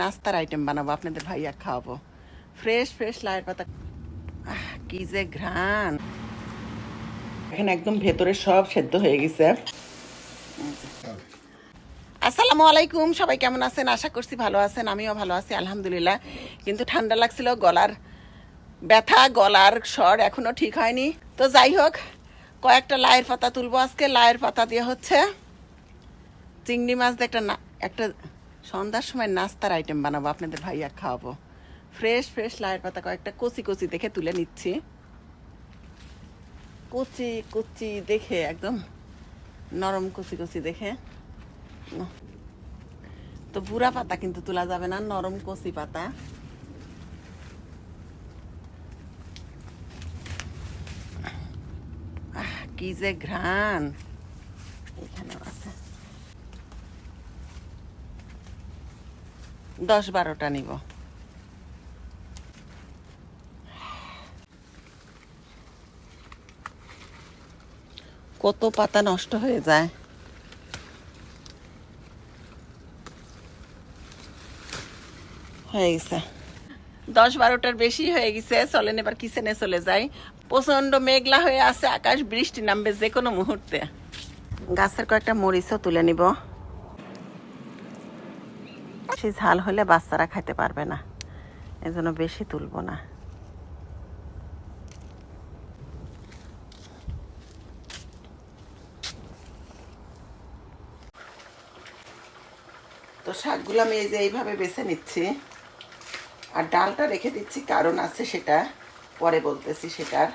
নাস্তার আইটেম বানাবো, আপনাদের ভাইয়া খাওয়াবো। ফ্রেশ ফ্রেশ লাইয়ের পাতা। কি যে ঘ্রাণ। এখানে একদম ভেতরে সব সেদ্ধ হয়ে গেছে। আসসালামু আলাইকুম, সবাই কেমন আছেন? আশা করছি ভালো আছেন, আমিও ভালো আছি, আলহামদুলিল্লাহ। কিন্তু ঠান্ডা লাগছিল, গলার ব্যথা, গলার স্বর এখনও ঠিক হয়নি। তো যাই হোক, কয়েকটা লায়ের পাতা তুলবো আজকে। লায়ের পাতা দিয়ে হচ্ছে চিংড়ি মাছ দিয়ে একটা না একটা সন্ধ্যার সময় নাস্তার আইটেম বানাবো, আপনাদের ভাইয়া খাওয়াবো। ফ্রেশ ফ্রেশ লায়ের পাতা কয়েকটা কচি কচি দেখে তুলে নিচ্ছি। কচি কচি দেখে, একদম নরম কচি কচি দেখে। তো বুড়া পাতা কিন্তু তোলা যাবে না, নরম কচি পাতা। কি যে ঘ্রাণ। এখানেও আছে। দশ বারোটা নিব। কত পাতা নষ্ট হয়ে যায়। হয়ে গেছে। দশ বারোটার বেশি হয়ে গেছে, চলেন এবার কিচেনে চলে যাই। প্রচণ্ড মেঘলা হয়ে আছে, আকাশ বৃষ্টি নামবে যে কোনো মুহূর্তে। গাছের কয়েকটা মরিচও তুলে নিব। বেশি ঝাল হলে বাচ্চারা খাইতে পারবে না। এজন্য বেশি তুলবো না। তো শাকগুলো আমি এই যে এইভাবে বেছে নিচ্ছি। আর ডালটা রেখে দিচ্ছি, কারণ আছে সেটা। পরে বলতেছি সেটার।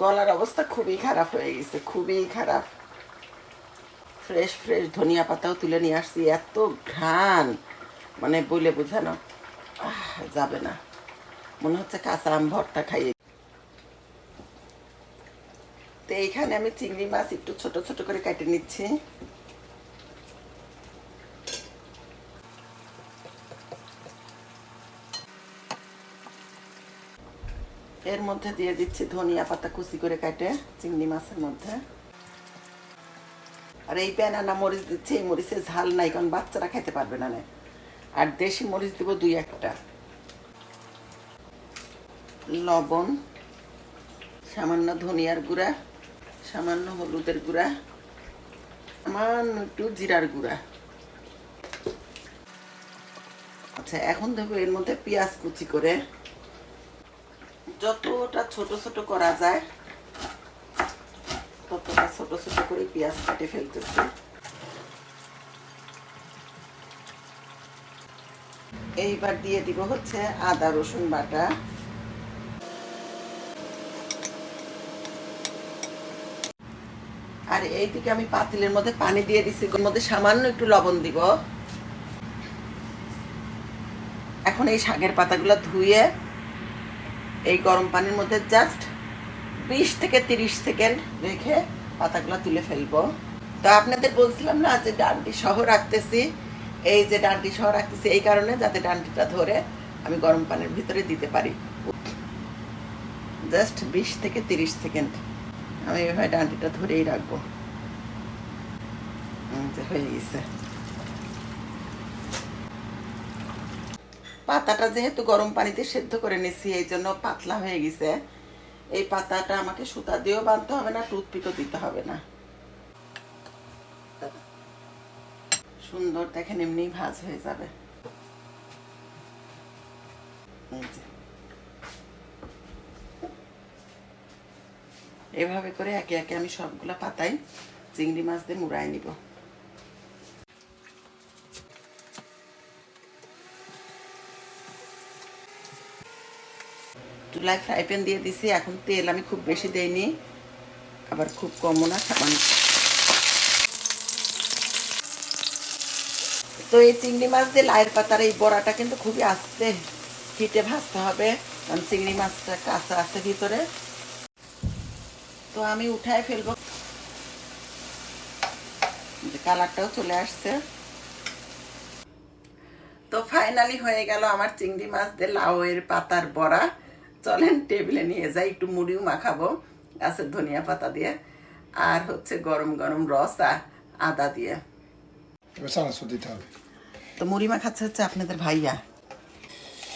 গলার অবস্থা খুবই খারাপ হয়ে গেছে, খুবই খারাপ। ফ্রেশ ফ্রেশ ধনিয়া পাতাও তুলে নিয়ে আসছি। এত ঘ্রাণ। মানে বলে বোঝানো যাবে না। মনে হচ্ছে কাঁচা আম ভর্তা খাইয়ে তো এইখানে আমি চিংড়ি মাছ একটু ছোট ছোট করে কেটে নিচ্ছি। এর মধ্যে দিয়ে দিচ্ছি ধনিয়া পাতা কুচি করে কাটে চিংড়ি মাছের মধ্যে। আর এই ব্যানানা মরিচ দিচ্ছে, এই মরিচে ঝাল নাই, কারণ বাচ্চারা খেতে পারবে না না আর দেশি মরিচ দিব দুই একটা। লবণ, সামান্য ধনিয়ার গুঁড়া, সামান্য হলুদের গুঁড়া, সামান্য একটু জিরার গুঁড়া। আচ্ছা এখন দেবো এর মধ্যে পেঁয়াজ কুচি করে। যতটা ছোট ছোট করা যায় ততটা ছোট ছোট করে পেঁয়াজ কেটে ফেলতেছি। এইবার দিয়ে দিব হচ্ছে আদা, রসুন বাটা। আর এইদিকে আমি পাতিলের মধ্যে পানি দিয়ে দিছি মধ্যে সামান্য একটু লবণ দিব। এখন এই শাকের পাতাগুলো ধুয়ে এই গরম পানির মধ্যে জাস্ট বিশ থেকে তিরিশ সেকেন্ড রেখে পাতাগুলো তুলে ফেলব। তো আপনাদের বলছিলাম না যে ডান্ডি সহ রাখতেছি, এই যে ডান্ডি সহ রাখতেছি, এই কারণে যাতে ডান্ডিটা ধরে আমি গরম পানির ভিতরে দিতে পারি। জাস্ট বিশ থেকে তিরিশ সেকেন্ড আমি এভাবে ডান্ডিটা ধরেই রাখব। হয়ে গেছে। পাতাটা যেহেতু গরম পানিতে সেদ্ধ করে নিছি, এই জন্য পাতলা হয়ে গেছে। এই পাতাটা আমাকে সুতা দিয়েও বাঁধতে হবে না, টুথপিকও দিতে হবে না। সুন্দর, দেখেন এমনি ভাজ হয়ে যাবে। এভাবে করে একে একে আমি সবগুলা পাতাই চিংড়ি মাছ দিয়ে মুড়াই নিব। চুলায় ফ্রাই প্যান দিয়ে দিছি। এখন তেল আমি খুব বেশি দেইনি। আবার খুব কমও না সামান্য। তো এই চিংড়ি মাছ দিয়ে লায়ের পাতার এই বড়াটা কিন্তু খুবই আস্তে হিটে ভাজতে হবে। কারণ চিংড়ি মাছটা কাঁচা আছে ভিতরে। তো আমি উঠায় ফেলব। কালারটাও চলে আসছে। তো ফাইনালি হয়ে গেল আমার চিংড়ি মাছ দিয়ে লাউয়ের পাতার বড়া। চলেন টেবিলে নিয়ে যাই একটু মুড়িও মাখাবো গাছের ধনিয়া পাতা দিয়ে আর হচ্ছে গরম গরম রসা আদা দিয়ে। তো মুড়ি মাখাচ্ছে হচ্ছে আপনাদের ভাইয়া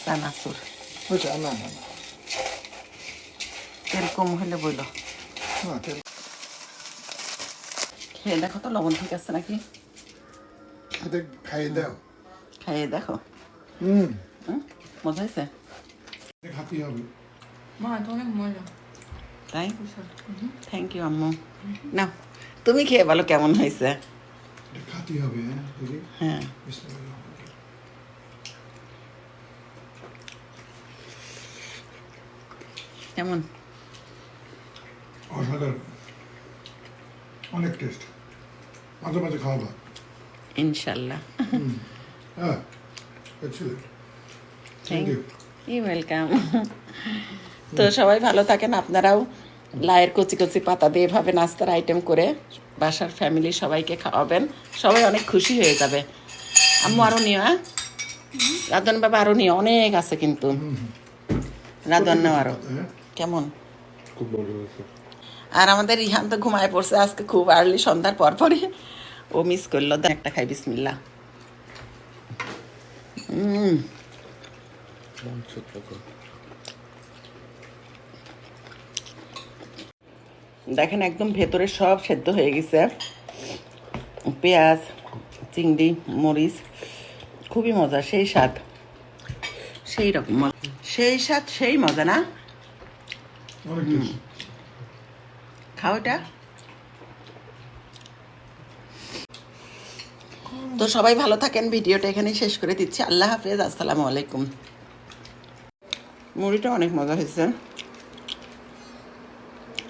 চানাচুর। তেল কম হলে বইল। খেয়ে দেখো তো লবণ ঠিক আছে নাকি? খাইয়ে দাও। খাইয়ে দেখো। হুম। হুম? মজা হয়েছে? খাতেই হবে মা এটা অনেক মজা তাই বিশাল থ্যাংক ইউ আম্মু না তুমি খেয়ে বলো কেমন হয়েছে এটা খাতেই হবে হ্যাঁ দেখি হ্যাঁ বিসমিল্লাহ। কেমন অসাধারণ অনেক টেস্ট মাঝে মাঝে খাওয়া ভাত ইনশাল্লাহ হ্যাঁ excellent thank thank you welcome তো সবাই ভালো থাকেন আপনারাও লায়ের কচি কচি পাতা দিয়ে এভাবে নাস্তার আইটেম করে বাসার ফ্যামিলি সবাইকে খাওয়াবেন। সবাই অনেক খুশি হয়ে যাবে। আম্মু আরও নিও হ্যাঁ? রাধন বাবা আরও নিও অনেক আছে কিন্তু। রাধন নেও আরও কেমন? আর আমাদের ইহান তো ঘুমায় পড়ছে আজকে খুব আর্লি সন্ধ্যার পর পরই। ও মিস করল দেন একটা খাই বিসমিল্লা হুম দেখেন একদম ভেতরে সব সেদ্ধ হয়ে গেছে। পেঁয়াজ চিংড়ি মরিচ খুবই মজা সেই স্বাদ। সেই রকম মজা। সেই স্বাদ সেই মজা না? খাও এটা। তো সবাই ভালো থাকেন ভিডিওটা এখানে শেষ করে দিচ্ছি। আল্লাহ হাফেজ আসসালামু আলাইকুম। মুড়িটা অনেক মজা হয়েছে।